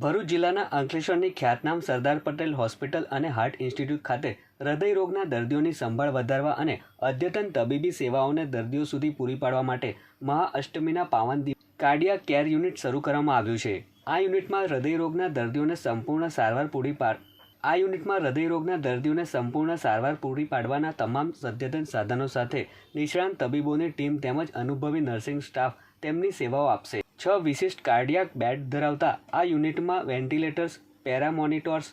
ભરૂચ જિલ્લાના અંકલેશ્વરની ખ્યાતનામ સરદાર પટેલ હોસ્પિટલ અને હાર્ટ ઇન્સ્ટિટ્યૂટ ખાતે હૃદયરોગના દર્દીઓની સંભાળ વધારવા અને અદ્યતન તબીબી સેવાઓને દર્દીઓ સુધી પૂરી પાડવા માટે મહાઅષ્ટમીના પાવન દિવસ કાર્ડિયા કેર યુનિટ શરૂ કરવામાં આવ્યું છે. આ યુનિટમાં હૃદયરોગના દર્દીઓને સંપૂર્ણ સારવાર પૂરી પાડ આ યુનિટમાં હૃદયરોગના દર્દીઓને સંપૂર્ણ સારવાર પૂરી પાડવાના તમામ અદ્યતન સાધનો સાથે નિષ્ણાંત તબીબોની ટીમ તેમજ અનુભવી નર્સિંગ સ્ટાફ તેમની સેવાઓ આપશે. છ વિશિષ્ટ કાર્ડિયાક બેડ ધરાવતા આ યુનિટમાં વેન્ટિલેટર્સ, પેરામોનિટર્સ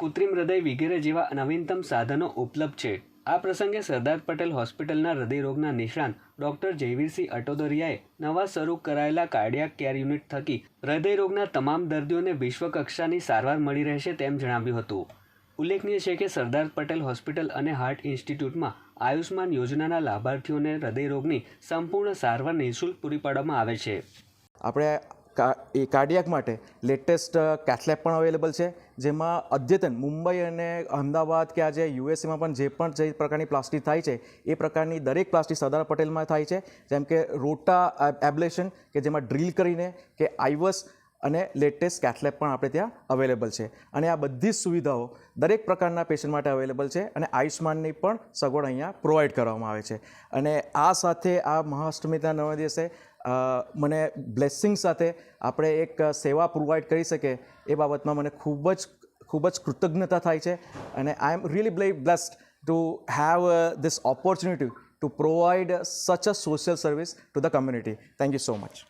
કૃત્રિમ હૃદય વગેરે જેવા નવીનતમ સાધનો ઉપલબ્ધ છે. આ પ્રસંગે સરદાર પટેલ હોસ્પિટલના હૃદયરોગના નિષ્ણાંત ડોક્ટર જયવીરસિંહ અટોદરિયાએ નવા શરૂ કરાયેલા કાર્ડિયાક કેર યુનિટ થકી હૃદયરોગના તમામ દર્દીઓને વિશ્વ કક્ષાની સારવાર મળી રહેશે તેમ જણાવ્યું હતું. ઉલ્લેખનીય છે કે સરદાર પટેલ હોસ્પિટલ અને હાર્ટ ઇન્સ્ટિટ્યૂટમાં આયુષ્માન યોજનાના લાભાર્થીઓને હૃદયરોગની સંપૂર્ણ સારવાર નિઃશુલ્ક પૂરી પાડવામાં આવે છે. આપણે એ કાર્ડિયાક માટે લેટેસ્ટ કેથલેબ પણ અવેલેબલ છે, જેમાં અદ્યતન મુંબઈ અને અમદાવાદ કે આજે યુએસએમાં પણ જે પણ જે પ્રકારની પ્લાસ્ટિક થાય છે, એ પ્રકારની દરેક પ્લાસ્ટિક સરદાર પટેલમાં થાય છે, જેમ કે રોટા એબ્લેશન કે જેમાં ડ્રીલ કરીને કે આઈવસ અને લેટેસ્ટ કેથલેબ પણ આપણે ત્યાં અવેલેબલ છે. અને આ બધી જ સુવિધાઓ દરેક પ્રકારના પેશન્ટ માટે અવેલેબલ છે અને આયુષ્માનની પણ સગવડ અહીંયા પ્રોવાઈડ કરવામાં આવે છે. અને આ સાથે આ મહાષ્ટમીના નવા દિવસે મને બ્લેસિંગ સાથે આપણે એક સેવા પ્રોવાઈડ કરી શકે એ બાબતમાં મને ખૂબ જ ખૂબ જ કૃતજ્ઞતા થાય છે અને I am really ble blessed to have this opportunity to provide such a social service to the community thank you so much